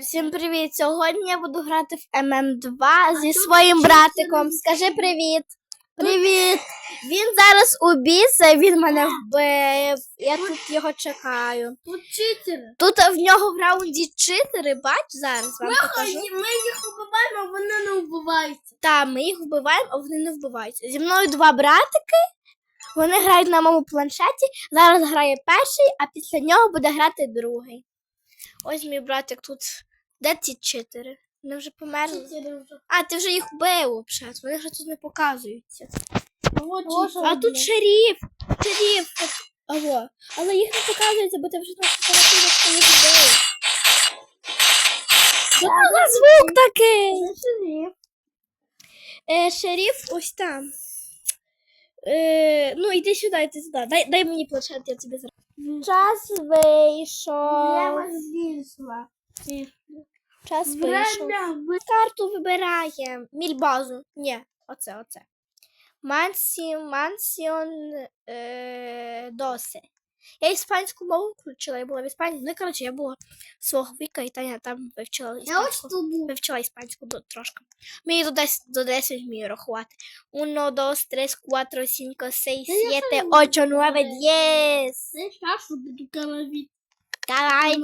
Всім привіт! Сьогодні я буду грати в ММ2 зі своїм братиком. Скажи привіт. Привіт! Він зараз у біса, він мене вбив. Я тут його чекаю. Тут читери. Тут в нього в раунді чотири, бач, зараз вам покажу. Ми їх убиваємо, а вони не вбиваються. Та, ми їх вбиваємо, а вони не вбиваються. Зі мною два братики. Вони грають на моєму планшеті. Зараз грає перший, а після нього буде грати другий. Ось мій братик тут. Де ці чотири? Вони вже померли. А, ти вже їх вбив взагалі. Вони вже тут не показуються. А тут шеріф. Шеріф. Аво. Але їх не показується, бо ти вже фотографії, що їх вбив. Що за звук такий? Шериф. Е, шеріф ось там. Е, ну, іди сюди, іди сюди. Дай, дай мені планшет, я тобі зараз. Час Я вийшов. вас знайшла. Час вийшов. Время ви- Карту вибираємо. Мільбазу. Ні, оце, оце. Мансі, мансіон е, досе. Я іспанську мову включила, я була в Іспанії. Ну, коротше, я була свого віка, і Таня там вивчила Я іспанську. був. Вивчила іспанську до, трошки. Мені до 10, до 10 вмію рахувати. 1, 2, 3, 4, 5, 6, Та я 7, сам 8, 9, 10. Це шашу буду калавіти. Давай.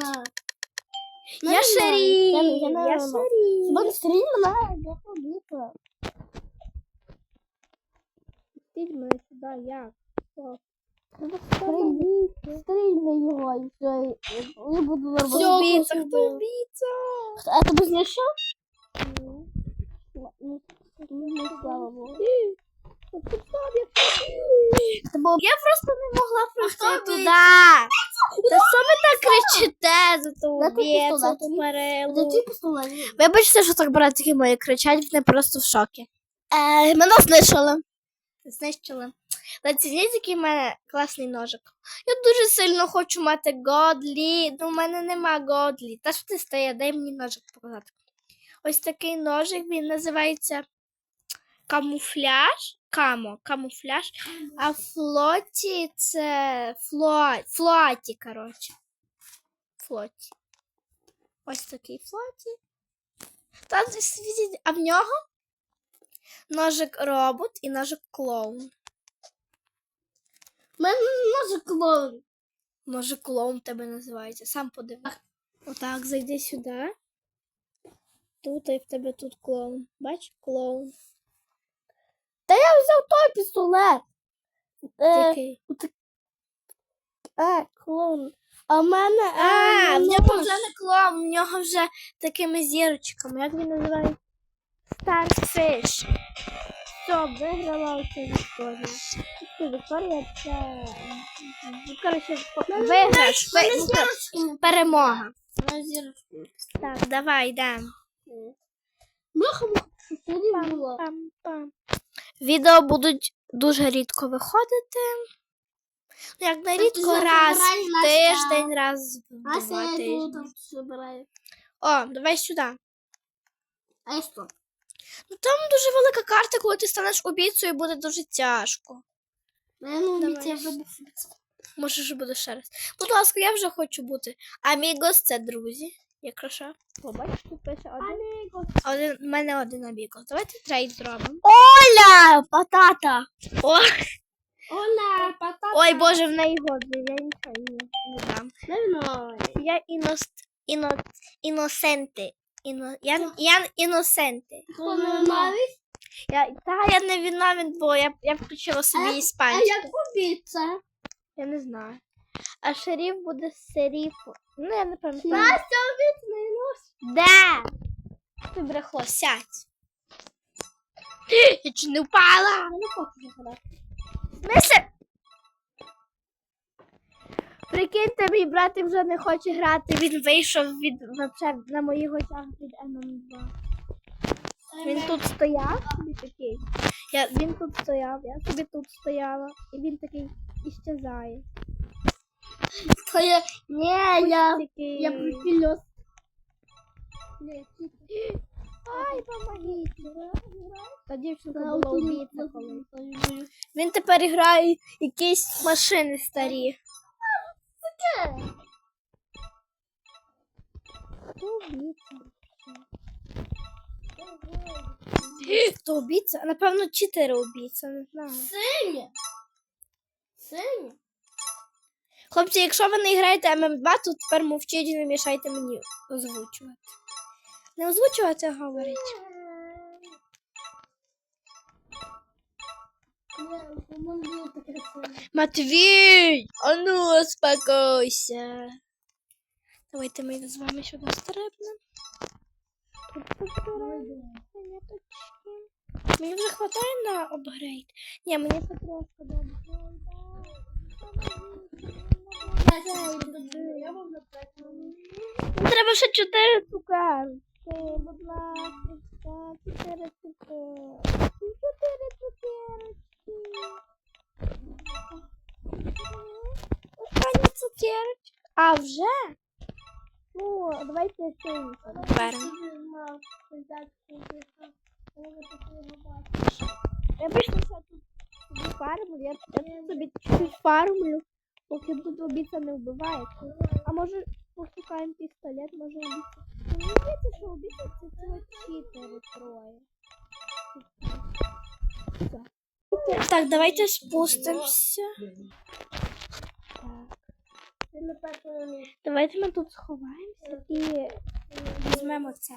Я шеріф. Я- я Я шеріф. Буде стрільна, я побіта. Пустіть мене сюди, як? Стрільна його і все. Я буду нормально. вбійця? Хто вбійця? А ти б знайшов? Ну. Я просто не могла пройти туди. Та що ви так кричите за ту ти ту перелу? Вибачте, що так братики мої кричать, вони просто в шокі. Е, мене знищили. Знищили. Зацініть, який в мене класний ножик. Я дуже сильно хочу мати годлі, але в мене нема годлі. Та що ти стає, дай мені ножик показати. Ось такий ножик, він називається камуфляж. Камо, камуфляж. А флоті це фло... флоті, коротше. Флоті. Ось такий флоті. Та а в нього ножик робот і ножик клоун. Мене може клоун. Ножик клоун тебе називається. Сам подивись. Отак, зайди сюди. Тут і в тебе тут клоун. Бач, клоун. Та я взяв той пістолет. Е, Такий. е, клоун. А в мене... е, А, в нього вже не клоун, в нього вже такими зірочками. Як він називається? Starfish. Все, виграла оцю Вікторію. Вікторія це. ну, Коротше, виграш. Мене ви- зірочки. Перемога. Так, давай? Пам-пам. Відео будуть дуже рідко виходити. Ну, як не рідко, раз в тиждень, раз в два тижні. О, давай сюди. А я що? Ну там дуже велика карта, коли ти станеш убійцею, буде дуже тяжко. Я ну Давай. вже був. Може, вже буде ще раз. Будь ласка, я вже хочу бути. Амігос це друзі. Якщо що. Побачиш, тут пише один. один. У мене один амігос. Давайте трейд зробимо. Оля! Патата! О, Оля, патата. ой, боже, в неї годний, я нічого не, не дам. Я іност, іно, іносенти. Іно, я, я іносенти. Хто не навіть? Я, та, я не виновен, бо я, я включила собі А як убійця? Я не знаю. А шериф буде серіфу. Ну, я не пам'ятаю. Настя убійця не нос. Де? Ти брехло, сядь. Я чи не впала? Я не хочу загадати. Мисе! Прикиньте, мій братик вже не хоче грати. Він вийшов від вообще, на моїх очах від ММ2. Він тут стояв собі такий. Я, він тут стояв, я собі тут стояла. І він такий іщезає. То я... Ні, я... Я прихильос. Ай, помогіть. Та дівчинка Та була убійця колись. Він тепер грає якісь машини старі. Убійця? Хто убійця? Напевно, чотири убійця, не знаю. Синя. Синя. Хлопці, якщо ви не граєте ММ2, то тепер мовчіть і не мішайте мені озвучувати. Не озвучувати, а говорити. Матвій! А ну, успокойся. Давайте ми з вами сюди стрибнемо. Монеточки. Мені вже хватає на апгрейд. Ні, мені це трошки до апгрейда. Треба ще чотири цукерки. Будь ласка, чотири цукерки. Чотири цукерочки. Остання цукерочка. А вже? Ну, давайте ще Я пишу, що тут фармлю, я собі чуть-чуть фармлю, поки тут убійця не вбивається. А може пошукаємо пістолет, може убійця. Ну, Мені здається, що убійця це ціле чотири троє. Так. Давайте спустимося. Давайте ми тут сховаємося і візьмемо це.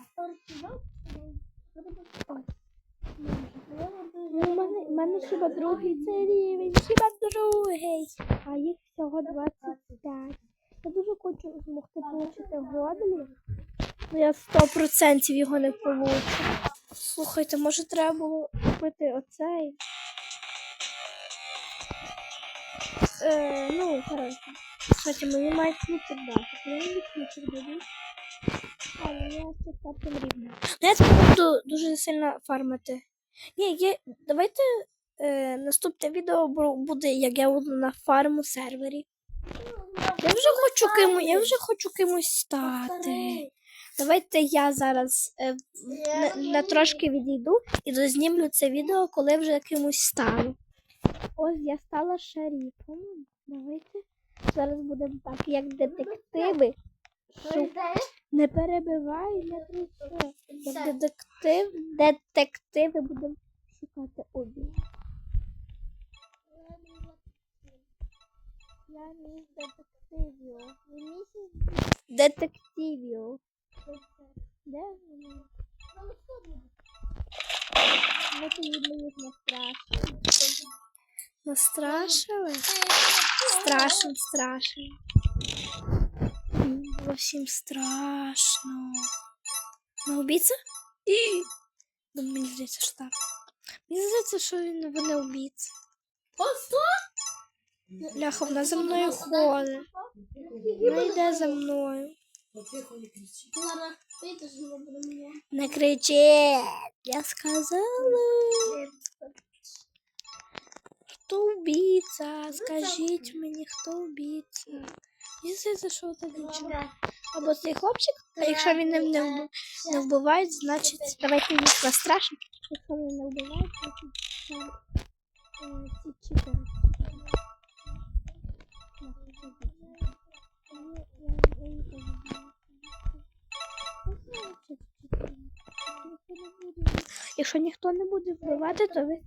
Ось. Ну, у мене, хіба другий це рівень, хіба другий. А їх всього 25. Я дуже хочу змогти отримати годлі. Ну я 100% його не получу. Слухайте, може треба було купити оцей. Е, ну, коротше. Кстати, мені мають ключик дати. Коли мені ключик дадуть? Але я ще стартом рівня. Ну, я тепер буду дуже сильно фармити. Ні, є, давайте е, наступне відео буде, як я буду на фарму сервері. Я вже хочу кимось, я вже хочу кимось стати. Давайте я зараз е, на, на трошки відійду і дознімлю це відео, коли вже кимось стану. Ось я стала шерифом. Давайте зараз будемо так, як детективи. Шук... Не перебивай, не кричи. Як детектив, детективи будемо шукати обі. Я міс детективів. Не місіс детективів. Де вони? Ми поїдемо їх настрашили. Настрашили? Страшно, страшно. Було всім страшно. На убійця? І... Ну, мені здається, що так. Мені здається, що він вони убійці. Ляха, вона за мною ходить. Вона йде за мною. Не кричи. Я сказала. Хто убійця? Скажіть мені, хто убійця? Мені здається, що це дівчина. Або цей хлопчик, а якщо він не, вб- не вбиває, значить давайте їх настрашимо. Якщо він не вбиває, значить ці читери. Якщо ніхто не буде вбивати, то ви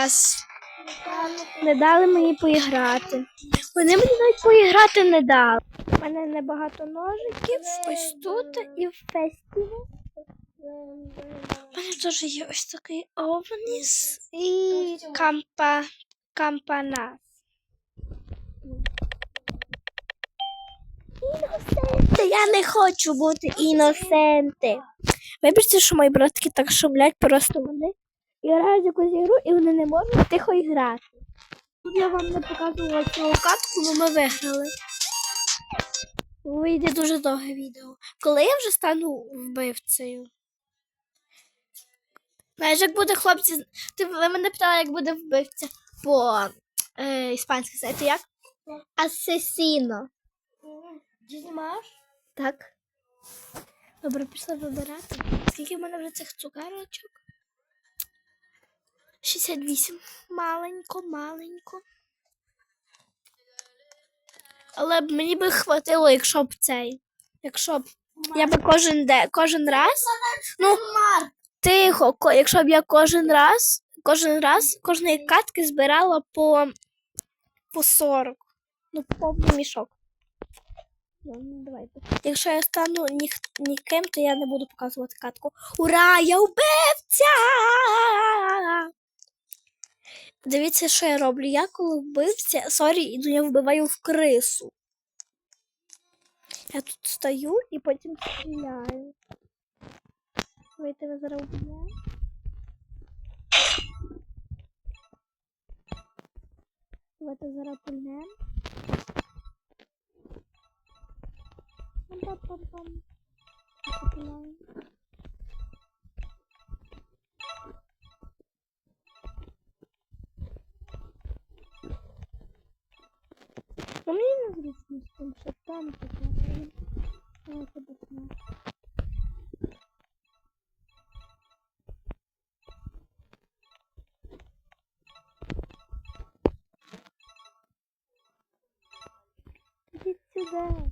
Раз. Не дали мені поіграти. Вони мені навіть поіграти не дали. У мене небагато ножиків ось тут і в фестиві. У мене теж є ось такий овніс і кампа, кампанас. Іносенти, я не хочу бути іносенти. Вибачте, що мої братки так шумлять, просто вони грають якусь ігру і вони не можуть тихо грати. Тут я вам не показувала цю катку, але ми виграли. Вийде дуже довге відео. Коли я вже стану вбивцею? Знаєш, як буде хлопці. Ти ви мене питали, як буде вбивця по е, іспанськи знаєте як? Асесіно. Ти знімаєш? Так. Добре, пішла вибирати. Скільки в мене вже цих цукерочок? 68. Маленько, маленько. Але б мені би хватило, якщо б цей. Якщо б я би кожен де, кожен раз. Ну, тихо, якщо б я кожен раз, кожен раз, кожної катки збирала по, по 40. Ну, повний мішок. Ну, давайте. Якщо я стану ніх, ніким, то я не буду показувати катку. Ура! Я вбивця! Дивіться, що я роблю. Я коли вбивця, сорі, іду я вбиваю в крису. Я тут стою і потім стріляю. Ви зараз вб'ємо. Давайте зараз пульнем. Пам-пам-пам-пам. Попиляємо. Ну, незручно з тим, що там почнемо. Ідіть сюди.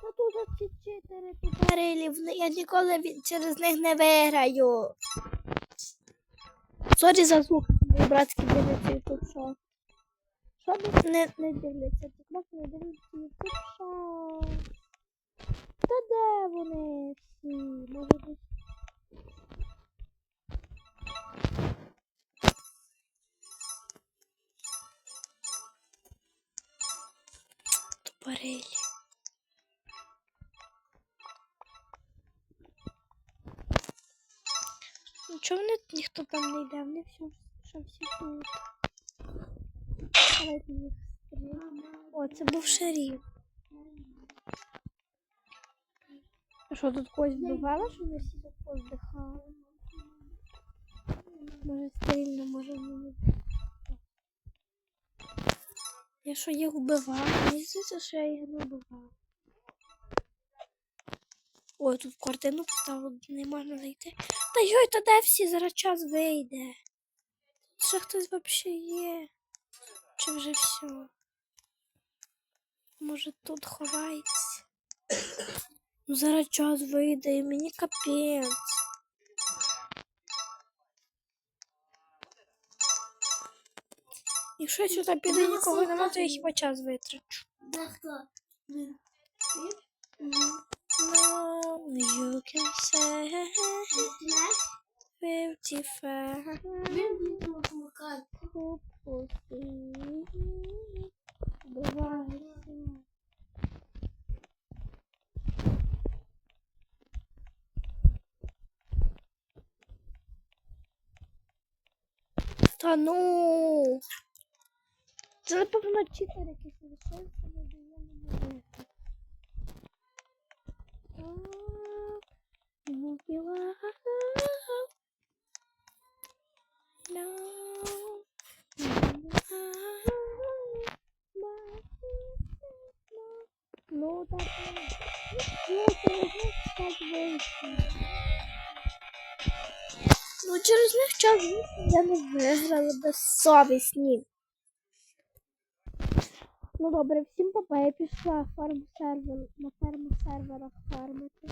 Та тут ці чотири тупорилів, я ніколи через них не виграю. Сорі за звук, братські дивляться шоу. Що ви не, не дивляться? Тут можна не дивляться ютуб шоу. Та де вони всі? Може десь. Тупорилі. Ну чого вони ніхто там не йде? Вони все, що всі тут. О, це був шериф. А що тут когось вбивало, що вони всі поздихали? Може стрільно, може не. Я що їх вбивав? Мені здається, що я їх не вбивав. Ой, тут картину поставили, не можна зайти. Та йой, та де всі зараз час вийде? Ще хтось взагалі є? Чи вже все? Може тут ховається? Ну зараз час вийде і мені капець. Якщо я сюди піду і нікого нема, то я хіба час витрачу. No, you can say fifty five. Та ну. Це напевно читер якийсь лишився, бо я не можу. You belong. No. через них час я не виграла безсовісні. Ну добре, всім папа, я пішла фарм сервер на ферму серверах фармити.